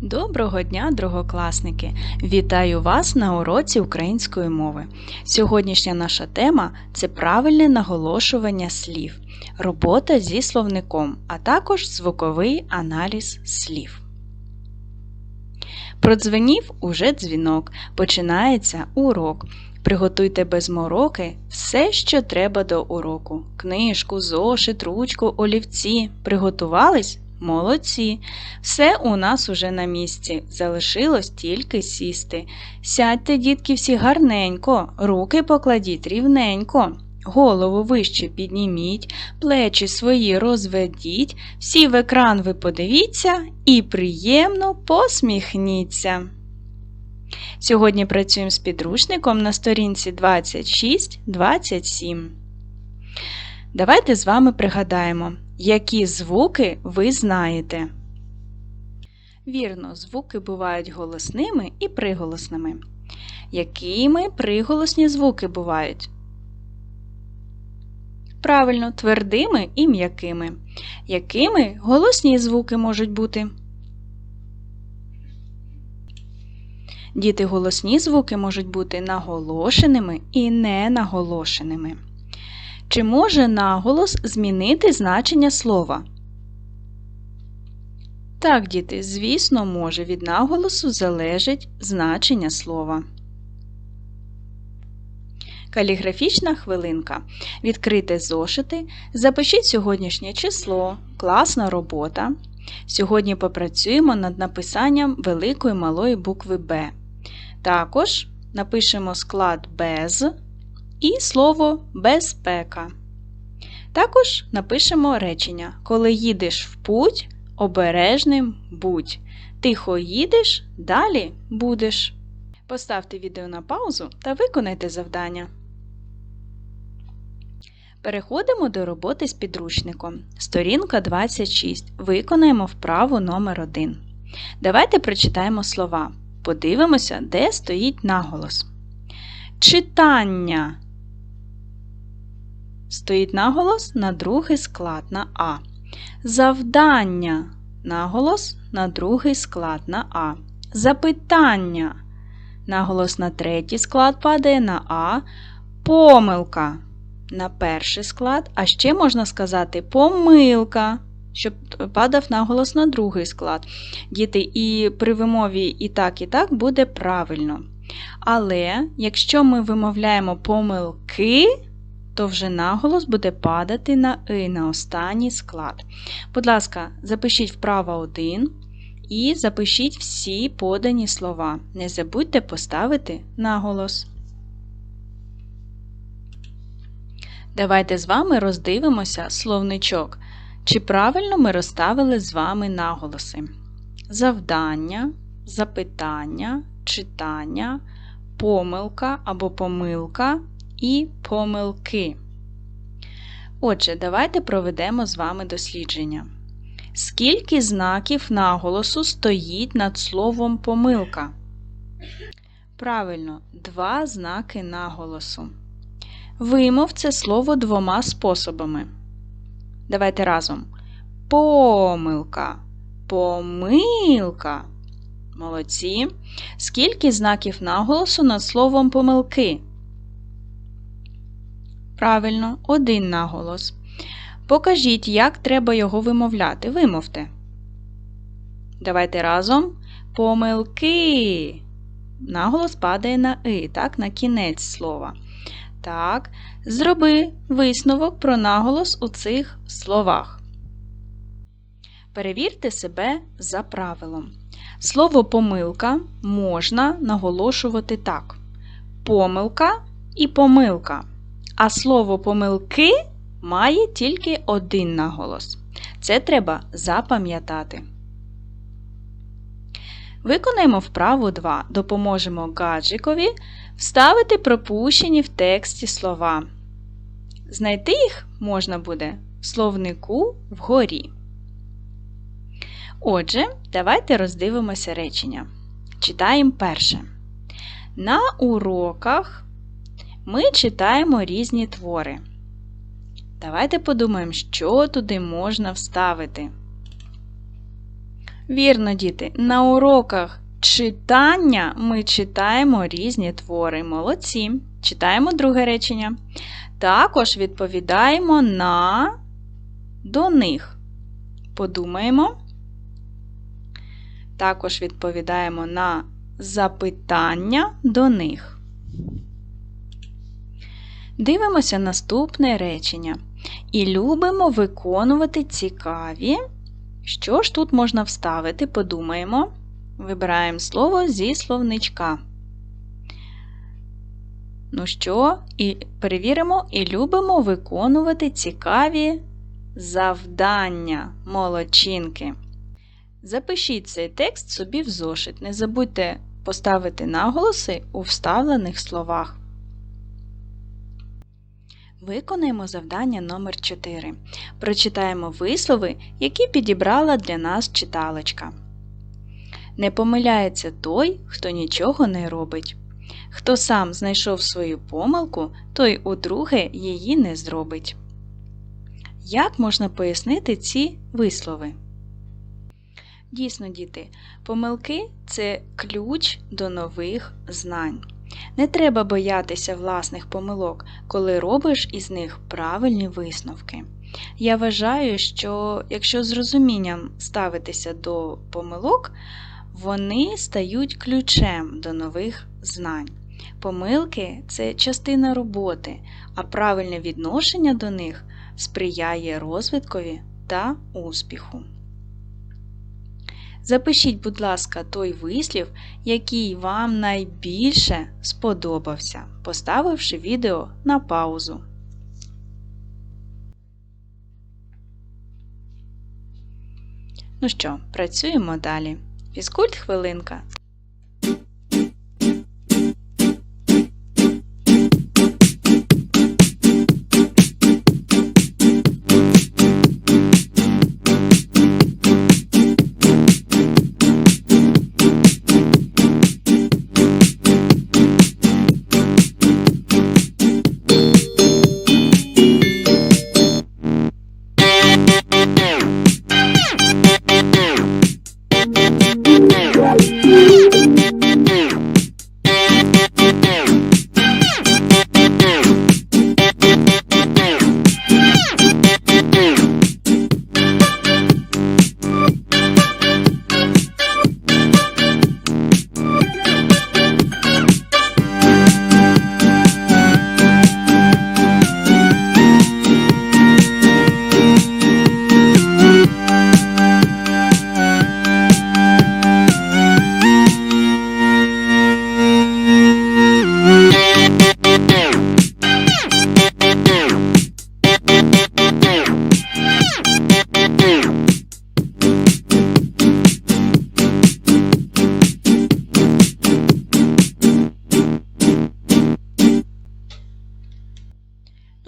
Доброго дня, другокласники! Вітаю вас на уроці української мови. Сьогоднішня наша тема це правильне наголошування слів, робота зі словником, а також звуковий аналіз слів. Продзвенів уже дзвінок, починається урок. Приготуйте без мороки все, що треба до уроку: книжку, зошит, ручку, олівці. Приготувались? Молодці! Все у нас уже на місці. Залишилось тільки сісти. Сядьте, дітки, всі гарненько, руки покладіть рівненько. Голову вище підніміть, плечі свої розведіть, всі в екран ви подивіться і приємно посміхніться. Сьогодні працюємо з підручником на сторінці 26-27. Давайте з вами пригадаємо, які звуки ви знаєте. Вірно, звуки бувають голосними і приголосними. Якими приголосні звуки бувають? Правильно, твердими і м'якими. Якими голосні звуки можуть бути? Діти голосні звуки можуть бути наголошеними і ненаголошеними. Чи може наголос змінити значення слова? Так, діти, звісно, може. Від наголосу залежить значення слова. Каліграфічна хвилинка. Відкрите зошити. Запишіть сьогоднішнє число, класна робота. Сьогодні попрацюємо над написанням великої малої букви Б. Також напишемо склад без і слово безпека. Також напишемо речення: Коли їдеш в путь, обережним будь. Тихо їдеш, далі будеш. Поставте відео на паузу та виконайте завдання. Переходимо до роботи з підручником. Сторінка 26. Виконаємо вправу номер 1 Давайте прочитаємо слова. Подивимося, де стоїть наголос. Читання. Стоїть наголос на другий склад на А. Завдання. Наголос на другий склад на А. Запитання. Наголос на третій склад падає на А. Помилка на перший склад. А ще можна сказати помилка, щоб падав наголос на другий склад. Діти, і при вимові і так, і так буде правильно. Але якщо ми вимовляємо помилки, то вже наголос буде падати на «и» на останній склад. Будь ласка, запишіть вправо 1 і запишіть всі подані слова. Не забудьте поставити наголос. Давайте з вами роздивимося словничок. Чи правильно ми розставили з вами наголоси? Завдання, запитання, читання, помилка або помилка і помилки. Отже, давайте проведемо з вами дослідження. Скільки знаків наголосу стоїть над словом помилка? Правильно, два знаки наголосу. Вимов це слово двома способами. Давайте разом. Помилка. Помилка. Молодці. Скільки знаків наголосу над словом помилки? Правильно, один наголос. Покажіть, як треба його вимовляти. Вимовте. Давайте разом. Помилки. Наголос падає на и, так, на кінець слова. Так, зроби висновок про наголос у цих словах. Перевірте себе за правилом. Слово помилка можна наголошувати так: помилка і помилка. А слово помилки має тільки один наголос. Це треба запам'ятати. Виконаємо вправу 2. Допоможемо гаджикові вставити пропущені в тексті слова. Знайти їх можна буде в словнику вгорі. Отже, давайте роздивимося речення. Читаємо перше. На уроках ми читаємо різні твори. Давайте подумаємо, що туди можна вставити. Вірно, діти, на уроках читання ми читаємо різні твори. Молодці. Читаємо друге речення. Також відповідаємо на до них. Подумаємо. Також відповідаємо на запитання до них. Дивимося наступне речення. І любимо виконувати цікаві. Що ж тут можна вставити? Подумаємо. Вибираємо слово зі словничка. Ну що, і перевіримо і любимо виконувати цікаві завдання молодчинки. Запишіть цей текст собі в зошит. Не забудьте поставити наголоси у вставлених словах. Виконаємо завдання номер 4 Прочитаємо вислови, які підібрала для нас читалочка. Не помиляється той, хто нічого не робить. Хто сам знайшов свою помилку, той удруге її не зробить. Як можна пояснити ці вислови? Дійсно, діти, помилки це ключ до нових знань. Не треба боятися власних помилок, коли робиш із них правильні висновки. Я вважаю, що якщо з розумінням ставитися до помилок, вони стають ключем до нових знань. Помилки це частина роботи, а правильне відношення до них сприяє розвиткові та успіху. Запишіть, будь ласка, той вислів, який вам найбільше сподобався, поставивши відео на паузу. Ну що, працюємо далі. Фізкульт хвилинка.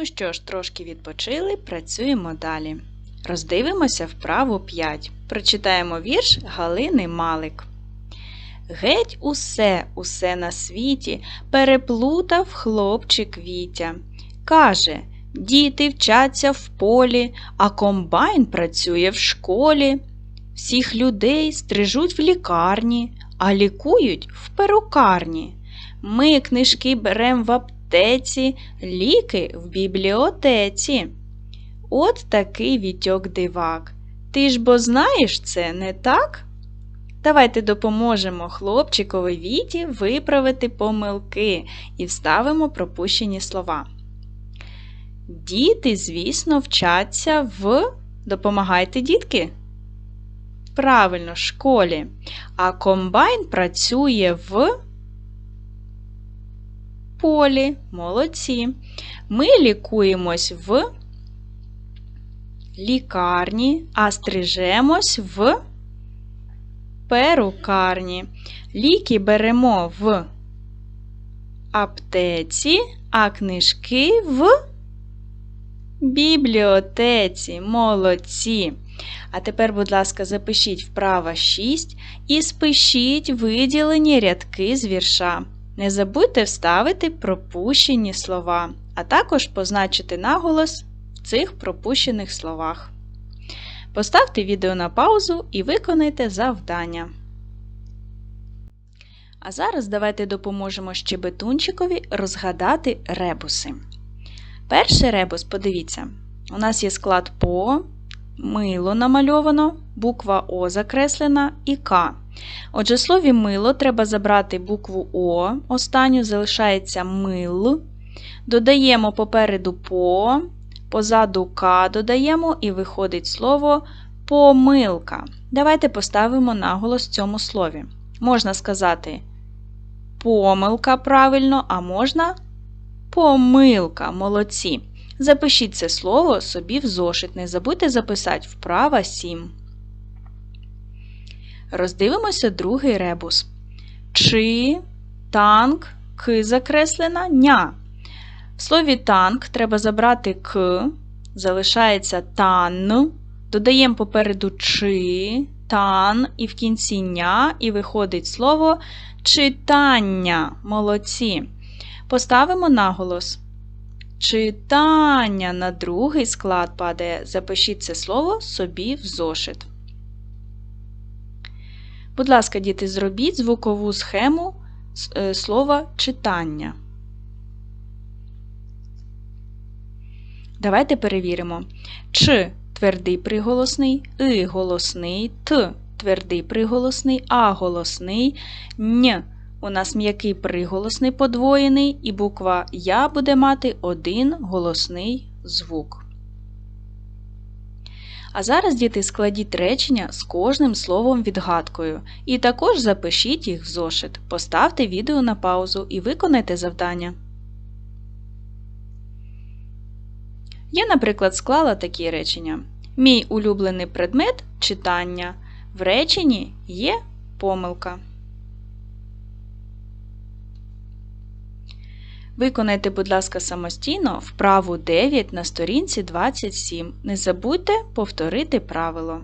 Ну що ж, трошки відпочили, працюємо далі. Роздивимося вправу 5. Прочитаємо вірш Галини Малик. Геть усе, усе на світі переплутав хлопчик Вітя. Каже, діти вчаться в полі, а комбайн працює в школі. Всіх людей стрижуть в лікарні, а лікують в перукарні. Ми книжки берем в аптеці, ліки в бібліотеці. От такий вітьок дивак. Ти ж бо знаєш це, не так? Давайте допоможемо хлопчикові Віті виправити помилки і вставимо пропущені слова. Діти, звісно, вчаться в. Допомагайте, дітки. Правильно, школі. А комбайн працює в полі. Молодці. Ми лікуємось в лікарні, а стрижемось в перукарні. Ліки беремо в аптеці, а книжки в бібліотеці. Молодці. А тепер, будь ласка, запишіть вправа 6 і спишіть виділені рядки з вірша. Не забудьте вставити пропущені слова, а також позначити наголос в цих пропущених словах. Поставте відео на паузу і виконайте завдання. А зараз давайте допоможемо щебетунчикові розгадати ребуси. Перший ребус, подивіться, у нас є склад по, мило намальовано, буква О закреслена і К. Отже, в слові мило треба забрати букву О, останню залишається мил. Додаємо попереду по, позаду К додаємо і виходить слово помилка. Давайте поставимо наголос цьому слові. Можна сказати помилка правильно, а можна помилка. Молодці. Запишіть це слово собі в зошит. Не забудьте записати вправа 7. Роздивимося другий ребус. Чи, танк, к закреслена, ня. В слові танк треба забрати к, залишається тан. Додаємо попереду чи, тан і в кінці ня, і виходить слово читання. Молодці. Поставимо наголос. Читання на другий склад падає. Запишіть це слово собі в зошит. Будь ласка, діти, зробіть звукову схему е, слова читання. Давайте перевіримо. Ч твердий приголосний, и голосний, т твердий приголосний, а голосний, н. У нас м'який приголосний подвоєний, і буква Я буде мати один голосний звук. А зараз, діти, складіть речення з кожним словом відгадкою. І також запишіть їх в зошит. Поставте відео на паузу і виконайте завдання. Я, наприклад, склала такі речення. Мій улюблений предмет читання. В реченні є помилка. Виконайте, будь ласка, самостійно вправу 9 на сторінці 27. Не забудьте повторити правило.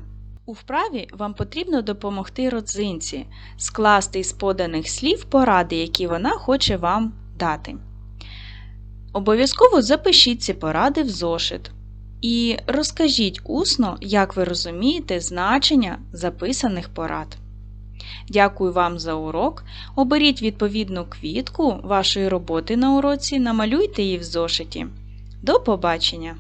У вправі вам потрібно допомогти родзинці, скласти із поданих слів поради, які вона хоче вам дати. Обов'язково запишіть ці поради в зошит. І розкажіть усно, як ви розумієте значення записаних порад. Дякую вам за урок. Оберіть відповідну квітку вашої роботи на уроці, намалюйте її в зошиті. До побачення!